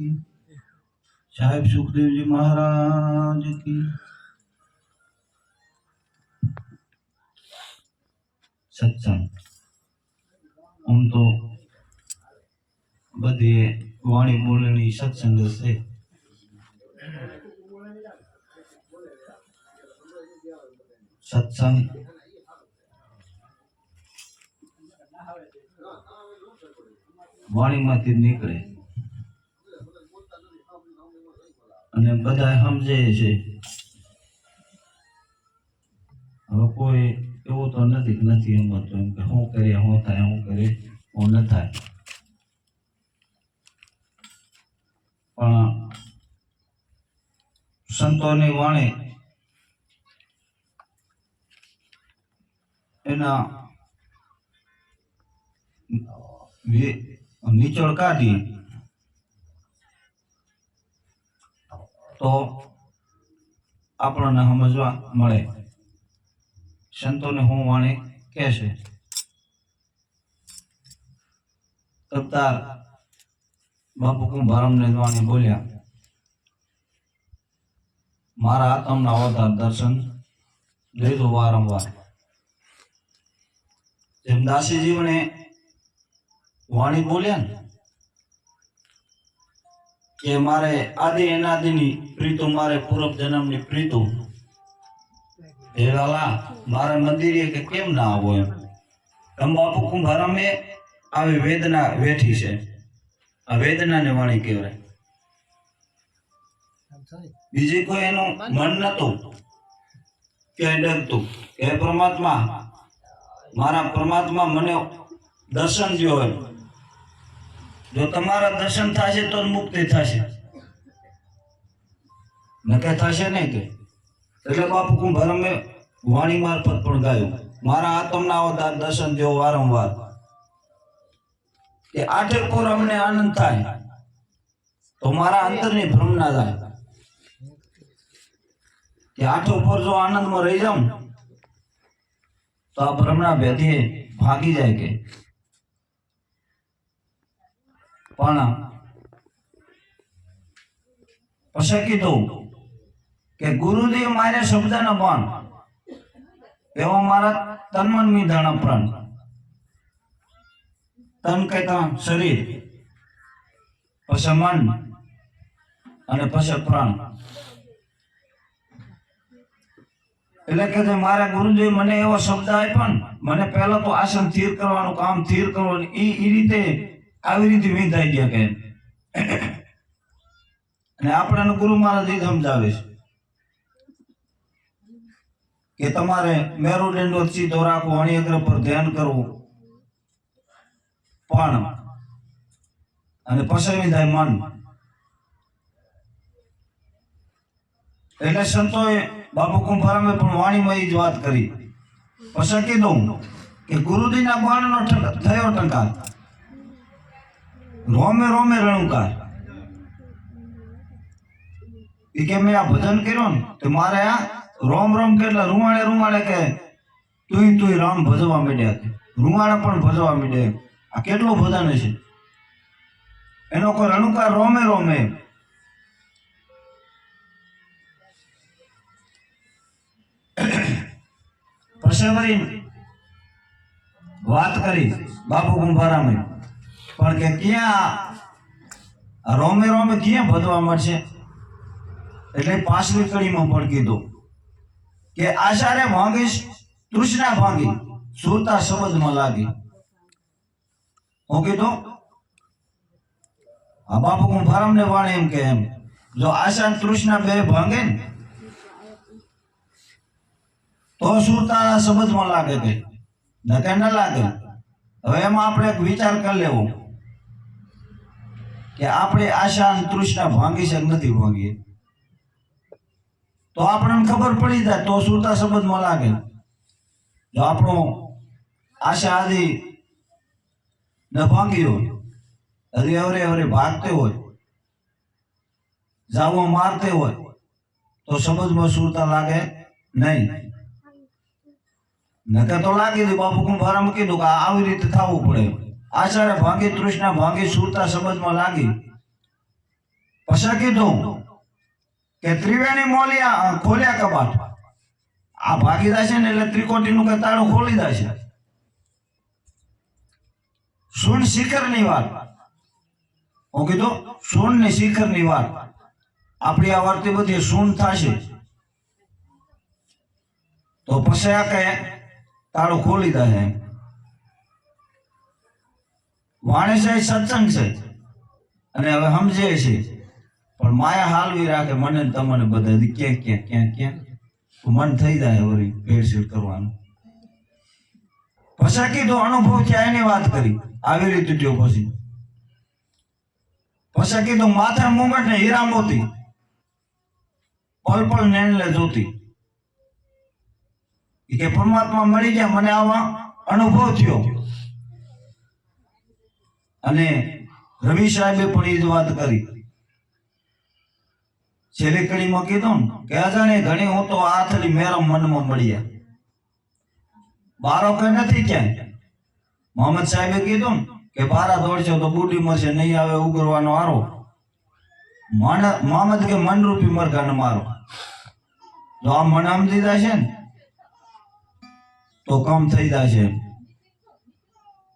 કી સાહેબ સુખદેવજી મહારાજ કી સત્સંગ આમ તો બધી વાણી બોલણી સત્સંગ જ છે સત્સંગ વાણીમાંથી જ નીકળે અને બધા સમજે છે. હવે કોઈ એવું તો નથી નથી એમ હતું એમ કે શું કરીએ શું થાય શું કરીએ શું ન થાય. પણ સંતોની વાણી એના નીચોડ કાઢી તો આપણને સમજવા મળે. સંતોને હું વાણી કે છે. તબતાર બાપુ કુંભારમને વાણી બોલ્યા. મારા આત્મના અવતાર દર્શન લીધું વારંવાર. જેમ દાસીજીવને વાણી બોલ્યા ને કે મારે આદિ એનાદિની પ્રીતુ, મારે પૂર્વ જન્મની પ્રીતુ. હે લાલા, મારા મંદિરે કે કેમ ના આવો એમ? તમ બાપુ કુંભારામે આવી વેદના વેઠી છે. આ વેદનાને વાણી કહેવાય. બીજી કોઈ એનું મન નતું કે કે હે પરમાત્મા, મારા પરમાત્મા મને દર્શન દ્યો એમ. જો તમારા દર્શન થશે તો મુક્તિ થશે. નકે થશે નહીં કે? એટલે બાપુ કુંભારમે વાણી મારફત પણ ગાયું. મારા આત્મના અવતાર દર્શન જેવો વારંવાર. કે આઠે કોર અમને આનંદ થાય. તો મારા અંતરની ભ્રમ ના થાય. કે આઠો પર જો આનંદમાં રહી જાઉં, તો આ ભ્રમણા ભેદીએ ભાગી જાય કે? પણ પછી કીધું કે ગુરુદેવ મારે શબ્દ ન પણ એવો મારા તનમન મિધાણ પ્રણ તન કહેતા શરીર, પછી મન અને પછી પ્રાણ. એટલે કે મારા ગુરુજી મને એવો શબ્દ આપ્યો ને, મને પહેલા તો આસન સ્થિર કરવાનું, કામ સ્થિર કરવાનું એ રીતે આવી રીતે વિંધાઈ ગયા કે અને આપણને ગુરુ મહારાજ એ સમજાવે છે કે તમારે મેરુદંડ સીધો રાખવો અણિયગ્ર પર ધ્યાન કરવું. પણ અને પછી વિંધાય મન. એટલે સંતોએ બાપુ કુંભારામે પણ વાણીમાં એ જ વાત કરી. પછી કીધું કે ગુરુજીના બાણનો થયો ટંકાર રોમે રોમે રણુકાર. એ કે મેં આ ભજન કર્યું ને, તો મારે આ રોમ રોમ કે એટલે રૂવાડે રૂવાડે કે તુંય તુંય રામ ભજવા માંડ્યા કે રૂવાડે પણ ભજવા માંડ્યા આ કેટલું ભજન છે એનો કોઈ રણુકાર રોમે રોમે. પરસેવરી વાત કરી બાપુ કુંભારામે પણ કે ક્યાં? રોમે રોમે ક્યાં ભજવા મળશે? એટલે પાંચમી કડીમાં પણ કીધું કે આશારે ભાંગીશ, તૃષ્ણા ભાંગી સુરતા શબ્દમાં લાગી. હું કીધું, આ બાપુ કુંભારામને વાણે એમ કે એમ. જો આશા તૃષ્ણા બે ભાંગે ને, તો સુરતા શબ્દમાં લાગે કે, નકે ન લાગે. હવે એમાં આપણે એક વિચાર કરી લેવો. કે આપણે આશા અને તૃષ્ણા ભાંગી છે નથી ભાંગી? તો આપણને ખબર પડી જાય, તો સુરતા શબ્દમાં લાગે. જો આપણો આશા આદિ ન ભાંગી હોય, હરી અવરે અવરે ભાગતે હોય જાવો મારતે હોય, તો શબ્દમાં સુરતા લાગે નહીં. નકર તો લાગી દે બાપુ કુંભારામાં કીધું કે આ આવી રીતે થવું પડે. આચારે ભાંગી તૃષ્ણા, ભાંગી સુરતા સમજમાં લાગી. પછી કીધું કે ત્રિવેણી મોલિયા ખોલ્યા કબાટ. આ ભાગી જશે ને એટલે ત્રિકોટીનું કે તાળું ખોલી જશે શૂન શિખરની વાત. હું કીધું શૂન ને શિખરની વાત. આપણી આ વર્તી બધી સુન થશે. તો પછી આ કે તાળું ખોલી દે એમ. વાણી છે સત્સંગ છે. અને હવે સમજે છે પણ માયા હાલવી રાખે, મને તમને બધા દી ક્યાં ક્યાં ક્યાં ક્યાં મન થઈ જાય વળી ભેળસેળ કરવાનું. પછી કીધું, અનુભવ થયા એની વાત કરી. આવી રીતે થયો પછી. પછી કીધું, માથે મુંગટ ને હીરા મોતી. પલ પલ નેણલે જોતી કે, પરમાત્મા મળી ગયા, મને આવા અનુભવ થયો. અને રવિ સાહેબે પણ એ જ વાત કરી. છેલ્લી કડીમાં કીધું ને કે અજાણે ઘણી હું તો આથલી મેરમ મનમાં મળ્યા. બારો કઈ નથી ક્યાંય. મોહમ્મદ સાહેબે કીધું કે બારા દોડશો તો બુડી મળશે નહીં આવે ઉગરવાનો આરો મોહમ્મદ કે મનરૂપી મરઘાને મારો. જો આ મન દીધા છે ને, તો કમ થઈ જશે.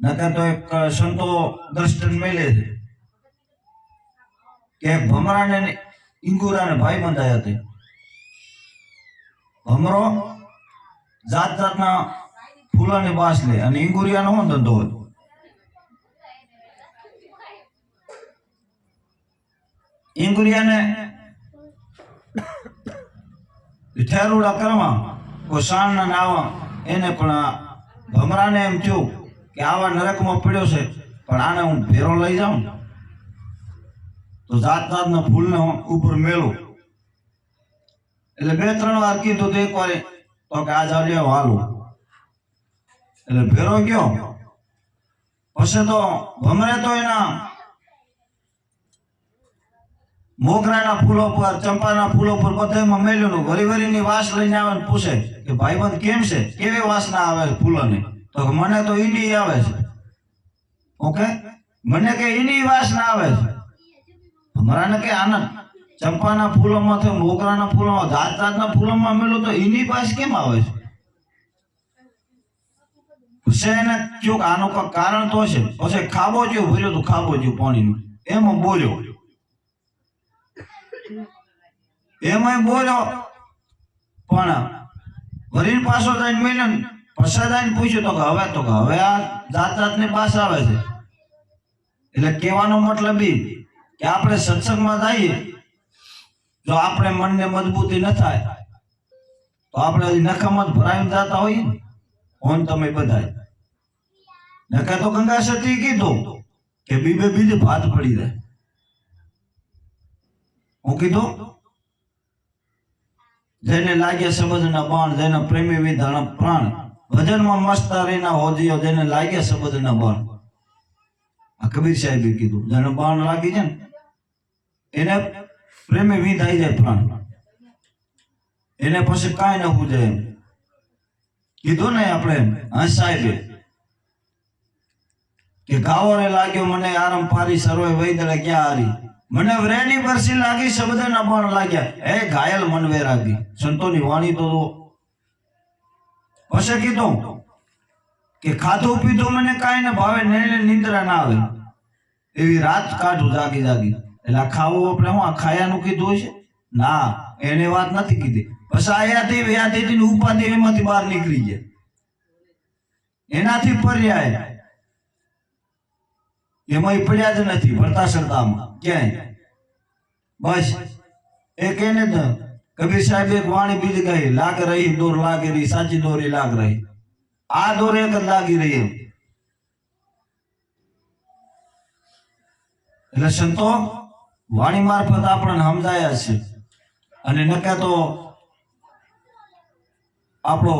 નકર તો એક સંતો દ્રષ્ટન મેલે છે. કે ભમરાને ઇંગુરાને ભાઈ બંધાયા હતી. ભમરો જાત જાતના ફૂલોની બાસ લે અને ઇંગુરિયાનો શું ધંધો હોય? ઇંગુરિયાને ઠેરુડા કરવા કોઈ સાણના નાવા, એને પણ ભમરાને એમ થયું કે આવા નરકમાં પડ્યો છે, પણ આને હું ભેરો લઈ જાઉં તો જાત જાતના ફૂલને ઉપર મેળું એટલે બે, ત્રણ વાર કીધું તો એક વાર, તો કે આ જાવ લ્યો, હાલું. એટલે ભેરો ગયો. પછી તો ભમરે તો એના મોગરાના ફૂલો પર, ચંપાના ફૂલો પર બધામાં મેલ્યું વરી વરીની વાસ લઈને આવે પૂછે કે ભાઈબંધ કેમ છે? કેવી વાસના આવે ફૂલોની? તો મને તો ઈની આવે છે. ઓકે? મને કે ઈની વાસના આવે છે. અમારાને કે આનંદ ચંપાના ફૂલોમાં તો મોગરાના ફૂલોમાં, જાત જાતના ફૂલોમાં મેલું તો એની પાસે કેમ આવે છે? પછી એને થયું કે આનું કોઈ કારણ તો છે. પછી ખાબો જેવું ભર્યો તો ખાબો જેવું પાણીનું. એમાં બોલ્યો એમાં બોલ્યો પણ વરીન પાછો જઈને મળ્યો ને પછી જઈને પૂછ્યું તો કે હવે તો કે હવે આ જાત જાતની પાસ આવે છે. એટલે કહેવાનો મતલબ ઈ કે આપણે સત્સંગમાં જઈએ, જો આપણે મનને મજબૂતી ન થાય, તો આપણે હજી નખામાં જ ભરાઈને જતા હોઈએ ને. ઓન તમે બધાય. નકા તો ગંગા સતી કીધું કે બીબે બીજે ભાત પડી જાય. હું કીધું? જેને લાગે સંબંધના બાણ, જેને પ્રેમી વિધાન પ્રાણ ભજનમાં મસ્ત મસ્તારીના હોજીઓ જેને લાગ્યા શબ્દના બાણ. આ કબીર સાહેબે કીધું જેને બાણ લાગી છે ને, એને પ્રેમી વિધાઈ જાય પ્રાણ. એને પછી કાંઈ ન પૂજે એમ. કીધું ને આપણે, હા સાહેબે, કે ગાવોને લાગ્યો મને આરામ પારી સર્વે વૈદળે ક્યાં હારી? મને વ્રેની પરસી લાગી, શબ્દના બાણ લાગ્યા. હે ઘાયલ મનવે રાગી સંતોની વાણી તો. પછી કીધું કે ખાધું પીધું મને કાંઈ ને ભાવે નહીં નિંદ્રા ના આવે. એવી રાત કાઢું જાગી જાગી. એટલે આ ખાવું આપણે હું આ ખાયાનું કીધું છે? ના, એને વાત નથી કીધી. પછી આયાથી વ્યાધિથી ઉપાધિ એમાંથી બહાર નીકળી જાય એનાથી પર્યાય. એમાં પડ્યા જ નથી, ભરતા સરતામાં ક્યાંય? બસ. એક એને કબીર સાહેબ એક વાણી બીજ ગઈ, લાગ રહી, દોર લાગી રહી, સાચી દોરી લાગ રહી. આ દોર એક લાગી રહી એમ. એટલે સંતો, વાણી મારફત આપણને સમજાયા છે. અને નકા તો આપણો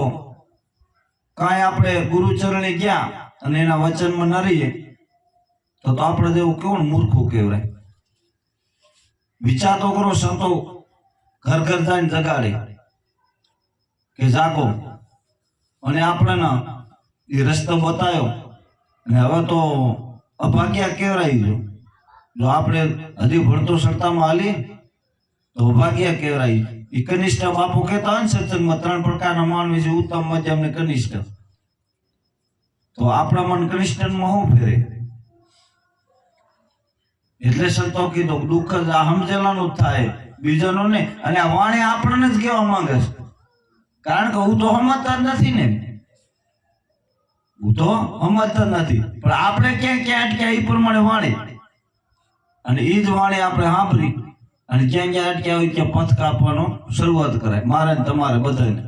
કાંઈ આપણે ગુરુચરણે ગયા અને એના વચનમાં ન રહીએ, તો આપણે જેવું કેવું મૂર્ખું કહેવાય? વિચાર તો કરો સંતો ઘર ઘર જઈને જગાડે કે જાગો. અને આપણને એ રસ્તો બતાવ્યો અને હવે તો અભાગ્યા કેવરાઈ ગયો જો આપણે હજી ભણતો સત્તામાં હાલી, તો અભાગ્યા કહેવાય. એ કનિષ્ઠ બાપુ કહેતા હોય ને સત્સંગમાં, ત્રણ પ્રકારના માનવી છે, ઉત્તમ, મધ્યમ ને કનિષ્ઠ. તો આપણા મન કનિષ્ઠમાં શું ફેરે? એટલે સંતો કીધું, દુઃખ જ સમજેલાનું જ થાય. બીજાનું નહીં અને આ વાણી આપણને જ કહેવા માંગે છે. કારણ કે હું તો સમજતા નથી ને. હું તો સમજતા નથી. પણ આપણે ક્યાં ક્યાં અટક્યા એ પ્રમાણે વાણી. અને એ જ વાણી આપણે સાંભળી. અને ક્યાં ક્યાં અટક્યા હોય ત્યાં પથ કાપવાનો શરૂઆત કરાય. મારે ને તમારે બધાને.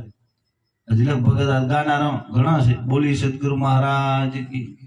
લગભગ આ ગાનારા ઘણા છે. બોલી સદગુરુ મહારાજ કી.